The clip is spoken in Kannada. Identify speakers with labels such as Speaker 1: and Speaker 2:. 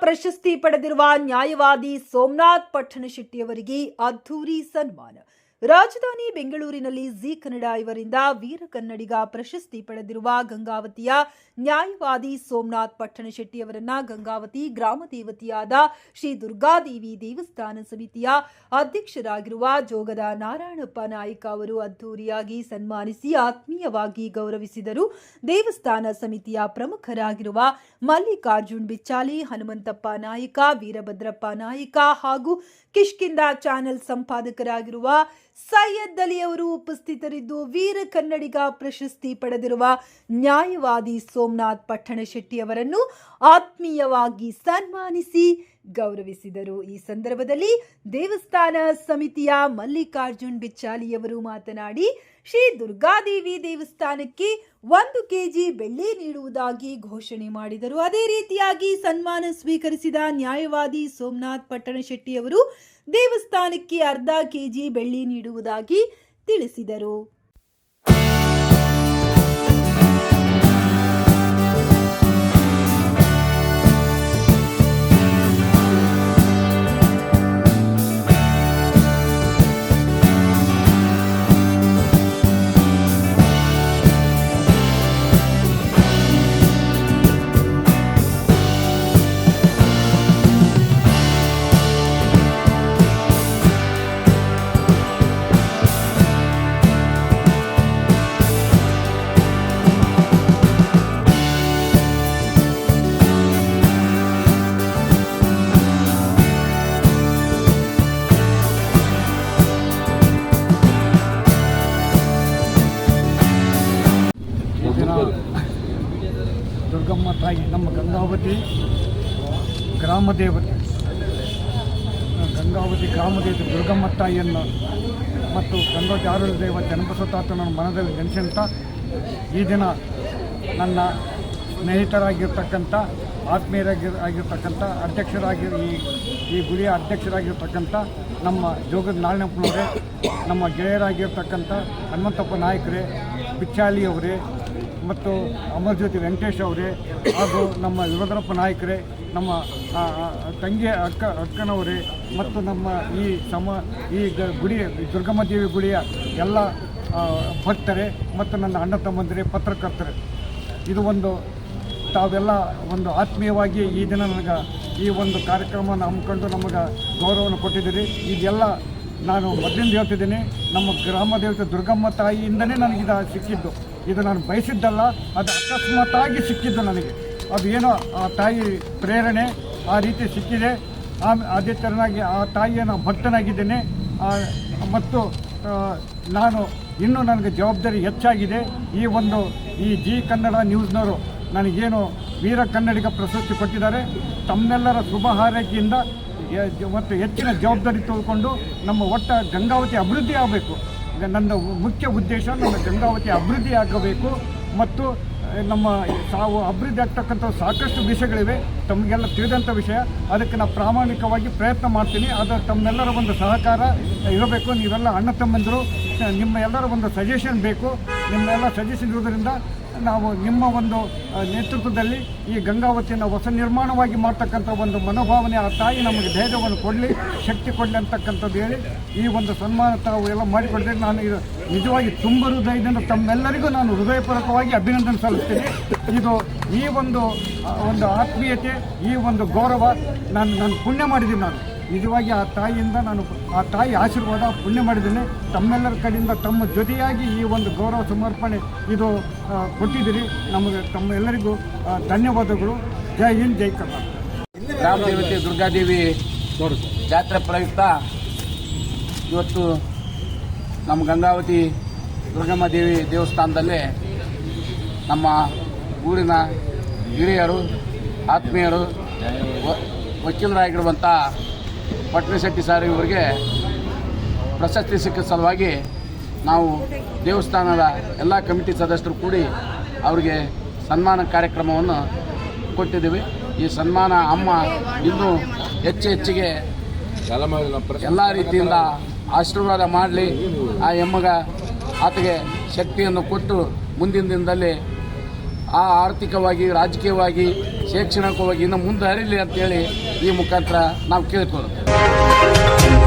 Speaker 1: ಪ್ರಶಸ್ತಿ ಪಡೆದಿರುವ ನ್ಯಾಯವಾದಿ ಸೋಮನಾಥ್ ಪಟ್ಟಣಶೆಟ್ಟಿಯವರಿಗೆ ಅದ್ಧೂರಿ ಸನ್ಮಾನ. ರಾಜಧಾನಿ ಬೆಂಗಳೂರಿನಲ್ಲಿ ಜಿ ಕನ್ನಡ ಇವರಿಂದ ವೀರ ಕನ್ನಡಿಗ ಪ್ರಶಸ್ತಿ ಪಡೆದಿರುವ ಗಂಗಾವತಿಯ ನ್ಯಾಯವಾದಿ ಸೋಮನಾಥ್ ಪಟ್ಟಣಶೆಟ್ಟಿಯವರನ್ನ ಗಂಗಾವತಿ ಗ್ರಾಮ ದೇವತೆಯಾದ ಶ್ರೀ ದುರ್ಗಾದೇವಿ ದೇವಸ್ಥಾನ ಸಮಿತಿಯ ಅಧ್ಯಕ್ಷರಾಗಿರುವ ಜೋಗದ ನಾರಾಯಣಪ್ಪ ನಾಯ್ಕ ಅವರು ಅದ್ಧೂರಿಯಾಗಿ ಸನ್ಮಾನಿಸಿ ಆತ್ಮೀಯವಾಗಿ ಗೌರವಿಸಿದರು. ದೇವಸ್ಥಾನ ಸಮಿತಿಯ ಪ್ರಮುಖರಾಗಿರುವ ಮಲ್ಲಿಕಾರ್ಜುನ್ ಬಿಚ್ಚಾಲಿ, ಹನುಮಂತಪ್ಪ ನಾಯಕ, ವೀರಭದ್ರಪ್ಪ ನಾಯಕ ಹಾಗೂ ಕಿಷ್ಕಿಂದ ಚಾನೆಲ್ ಸಂಪಾದಕರಾಗಿರುವ ಸೈಯದ್ ಅಲಿ ಅವರು ಉಪಸ್ಥಿತರಿದ್ದು ವೀರ ಕನ್ನಡಿಗ ಪ್ರಶಸ್ತಿ ಪಡೆದಿರುವ ನ್ಯಾಯವಾದಿ ಸೋಮನಾಥ್ ಪಟ್ಟಣಶೆಟ್ಟಿ ಅವರನ್ನು ಆತ್ಮೀಯವಾಗಿ ಸನ್ಮಾನಿಸಿ ಗೌರವಿಸಿದರು. ಈ ಸಂದರ್ಭದಲ್ಲಿ ದೇವಸ್ಥಾನ ಸಮಿತಿಯ ಮಲ್ಲಿಕಾರ್ಜುನ್ ಬಿಚ್ಚಾಲಿಯವರು ಮಾತನಾಡಿ, ಶ್ರೀ ದುರ್ಗಾದೇವಿ ದೇವಸ್ಥಾನಕ್ಕೆ ಒಂದು ಕೆಜಿ ಬೆಳ್ಳಿ ನೀಡುವುದಾಗಿ ಘೋಷಣೆ ಮಾಡಿದರು. ಅದೇ ರೀತಿಯಾಗಿ ಸನ್ಮಾನ ಸ್ವೀಕರಿಸಿದ ನ್ಯಾಯವಾದಿ ಸೋಮನಾಥ್ ಪಟ್ಟಣಶೆಟ್ಟಿಯವರು ದೇವಸ್ಥಾನಕ್ಕೆ ಅರ್ಧ ಕೆಜಿ ಬೆಳ್ಳಿ ನೀಡುವುದಾಗಿ ತಿಳಿಸಿದರು.
Speaker 2: ದುರ್ಗಮ್ಮ ತಾಯಿ, ನಮ್ಮ ಗಂಗಾವತಿ ಗ್ರಾಮ ದೇವತೆ. ಗಂಗಾವತಿ ಗ್ರಾಮ ದೇವತೆ ದುರ್ಗಮ್ಮ ತಾಯಿಯನ್ನು ಮತ್ತು ಗಂಗಾವತಿ ದೇವ ಜನಪಸತಾತನ ಮನದಲ್ಲಿ ನೆನೆಸಿದಂಥ ಈ ದಿನ ನನ್ನ ಸ್ನೇಹಿತರಾಗಿರ್ತಕ್ಕಂಥ, ಆತ್ಮೀಯರಾಗಿ ಆಗಿರ್ತಕ್ಕಂಥ, ಅಧ್ಯಕ್ಷರಾಗಿ ಈ ಈ ಗುರಿಯ ಅಧ್ಯಕ್ಷರಾಗಿರ್ತಕ್ಕಂಥ ನಮ್ಮ ಜೋಗದ ನಾರಾಯಣಪ್ಪನವರೇ, ನಮ್ಮ ಗೆಳೆಯರಾಗಿರ್ತಕ್ಕಂಥ ಹನುಮಂತಪ್ಪ ನಾಯಕರೇ ಬಿಚ್ಚಾಲಿ ಅವರೇ ಮತ್ತು ಅಮರಜ್ಯೋತಿ ವೆಂಕಟೇಶ್ ಅವರೇ ಹಾಗೂ ನಮ್ಮ ಯುವದರಪ್ಪ ನಾಯಕರೇ, ನಮ್ಮ ತಂಗಿ ಅಕ್ಕ ಅಕ್ಕನವರೇ ಮತ್ತು ನಮ್ಮ ಈ ಸಮ, ಈ ಗುಡಿ, ದುರ್ಗಮ್ಮ ದೇವಿ ಗುಡಿಯ ಎಲ್ಲ ಭಕ್ತರೇ ಮತ್ತು ನನ್ನ ಅಣ್ಣ ತಮ್ಮಂದಿರೇ, ಪತ್ರಕರ್ತರೇ. ಇದು ಒಂದು, ತಾವೆಲ್ಲ ಒಂದು ಆತ್ಮೀಯವಾಗಿ ಈ ದಿನ ನನಗೆ ಈ ಒಂದು ಕಾರ್ಯಕ್ರಮವನ್ನು ಹಮ್ಮಿಕೊಂಡು ನಮಗೆ ಗೌರವವನ್ನು ಕೊಟ್ಟಿದ್ದೀರಿ. ಇದೆಲ್ಲ ನಾನು ಮೊದಲಿಂದ ಹೇಳ್ತಿದ್ದೀನಿ. ನಮ್ಮ ಗ್ರಾಮ ದೇವತೆ ದುರ್ಗಮ್ಮ ತಾಯಿಯಿಂದನೇ ನನಗಿದು ಸಿಕ್ಕಿದ್ದು. ಇದು ನಾನು ಬಯಸಿದ್ದಲ್ಲ, ಅದು ಅಕಸ್ಮಾತ್ತಾಗಿ ಸಿಕ್ಕಿದ್ದು ನನಗೆ. ಅದು ಏನೋ ಆ ತಾಯಿ ಪ್ರೇರಣೆ, ಆ ರೀತಿ ಸಿಕ್ಕಿದೆ. ಆಮೇಲೆ ಅದೇ ಥರನಾಗಿ ಆ ತಾಯಿಯ ನಾನು ಭಕ್ತನಾಗಿದ್ದೇನೆ. ಮತ್ತು ನಾನು ಇನ್ನೂ ನನಗೆ ಜವಾಬ್ದಾರಿ ಹೆಚ್ಚಾಗಿದೆ. ಈ ಒಂದು, ಈ ಜಿ ಕನ್ನಡ ನ್ಯೂಸ್ನವರು ನನಗೇನು ವೀರ ಕನ್ನಡಿಗ ಪ್ರಶಸ್ತಿ ಕೊಟ್ಟಿದ್ದಾರೆ. ತಮ್ಮೆಲ್ಲರ ಶುಭ ಹಾರೈಕೆಯಿಂದ ಮತ್ತು ಹೆಚ್ಚಿನ ಜವಾಬ್ದಾರಿ ತೆಗೆದುಕೊಂಡು ನಮ್ಮ ಒಟ್ಟ ಗಂಗಾವತಿ ಅಭಿವೃದ್ಧಿ ಆಗಬೇಕು. ನನ್ನ ಮುಖ್ಯ ಉದ್ದೇಶ ನಮ್ಮ ಗಂಗಾವತಿ ಅಭಿವೃದ್ಧಿ ಆಗಬೇಕು ಮತ್ತು ನಮ್ಮ ತಾವು ಅಭಿವೃದ್ಧಿ ಆಗ್ತಕ್ಕಂಥ ಸಾಕಷ್ಟು ವಿಷಯಗಳಿವೆ. ತಮಗೆಲ್ಲ ತಿಳಿದಂಥ ವಿಷಯ. ಅದಕ್ಕೆ ನಾನು ಪ್ರಾಮಾಣಿಕವಾಗಿ ಪ್ರಯತ್ನ ಮಾಡ್ತೀನಿ. ಅದು ತಮ್ಮೆಲ್ಲರ ಒಂದು ಸಹಕಾರ ಇರಬೇಕು. ನೀವೆಲ್ಲ ಅಣ್ಣ ತಮ್ಮಂದಿರು, ನಿಮ್ಮ ಎಲ್ಲರ ಒಂದು ಸಜೆಷನ್ ಬೇಕು. ನಿಮ್ಮೆಲ್ಲ ಸಜೆಷನ್ ಇರೋದ್ರಿಂದ ನಾವು ನಿಮ್ಮ ಒಂದು ನೇತೃತ್ವದಲ್ಲಿ ಈ ಗಂಗಾವತಿಯನ್ನು ಹೊಸ ನಿರ್ಮಾಣವಾಗಿ ಮಾಡ್ತಕ್ಕಂಥ ಒಂದು ಮನೋಭಾವನೆ, ಆ ತಾಯಿ ನಮಗೆ ಧೈರ್ಯವನ್ನು ಕೊಡಲಿ, ಶಕ್ತಿ ಕೊಡಲಿ ಅಂತಕ್ಕಂಥದ್ದು ಹೇಳಿ ಈ ಒಂದು ಸನ್ಮಾನ ತಾವು ಎಲ್ಲ ಮಾಡಿಕೊಡ್ತೀವಿ ನಾನು ಇದು ನಿಜವಾಗಿ ತುಂಬ ಹೃದಯದಿಂದ ತಮ್ಮೆಲ್ಲರಿಗೂ ನಾನು ಹೃದಯಪೂರ್ವಕವಾಗಿ ಅಭಿನಂದನೆ ಸಲ್ಲಿಸ್ತೀನಿ. ಇದು ಈ ಒಂದು ಒಂದು ಆತ್ಮೀಯತೆ, ಈ ಒಂದು ಗೌರವ, ನಾನು ನಾನು ಪುಣ್ಯ ಮಾಡಿದ್ದೀನಿ ನಾನು. ನಿಜವಾಗಿ ಆ ತಾಯಿಯಿಂದ ನಾನು ಆ ತಾಯಿ ಆಶೀರ್ವಾದ ಪುಣ್ಯ ಮಾಡಿದ್ದೀನಿ. ತಮ್ಮೆಲ್ಲರ ಕಡೆಯಿಂದ ತಮ್ಮ ಜೊತೆಯಾಗಿ ಈ ಒಂದು ಗೌರವ ಸಮರ್ಪಣೆ ಇದು ಕೊಟ್ಟಿದ್ದೀರಿ. ನಮಗೆ ತಮ್ಮ ಎಲ್ಲರಿಗೂ ಧನ್ಯವಾದಗಳು. ಜೈ ಹಿಂದ್ ಜೈ ಕರ್ನಾಟಕ.
Speaker 3: ರಾಮ ದೇವತೆ ದುರ್ಗಾದೇವಿ ಜಾತ್ರೆ ಪ್ರಯುಕ್ತ ಇವತ್ತು ನಮ್ಮ ಗಂಗಾವತಿ ದುರ್ಗಮ್ಮ ದೇವಿ ದೇವಸ್ಥಾನದಲ್ಲಿ ನಮ್ಮ ಊರಿನ ಹಿರಿಯರು ಆತ್ಮೀಯರು ವಕೀಲರಾಗಿರುವಂಥ ಪಟ್ನಶೆಟ್ಟಿ ಸರ್ ಇವರಿಗೆ ಪ್ರಶಸ್ತಿ ಸಿಕ್ಕ ಸಲುವಾಗಿ ನಾವು ದೇವಸ್ಥಾನದ ಎಲ್ಲ ಕಮಿಟಿ ಸದಸ್ಯರು ಕೂಡಿ ಅವರಿಗೆ ಸನ್ಮಾನ ಕಾರ್ಯಕ್ರಮವನ್ನು ಕೊಟ್ಟಿದ್ದೀವಿ. ಈ ಸನ್ಮಾನ ಅಮ್ಮ ಇನ್ನೂ ಹೆಚ್ಚು ಹೆಚ್ಚಿಗೆ ಎಲ್ಲ ರೀತಿಯಿಂದ ಆಶೀರ್ವಾದ ಮಾಡಲಿ. ಆ ಎಮ್ಮಗ ಆತಗೆ ಶಕ್ತಿಯನ್ನು ಕೊಟ್ಟು ಮುಂದಿನ ದಿನದಲ್ಲಿ ಆ ಆರ್ಥಿಕವಾಗಿ ರಾಜಕೀಯವಾಗಿ ಶೈಕ್ಷಣಿಕವಾಗಿ ಇನ್ನು ಮುಂದೆ ಹರಿಲಿ ಅಂತೇಳಿ ಈ ಮುಖಾಂತರ ನಾವು ಕೇಳ್ಕೊಳ್ಳುತ್ತೇವೆ.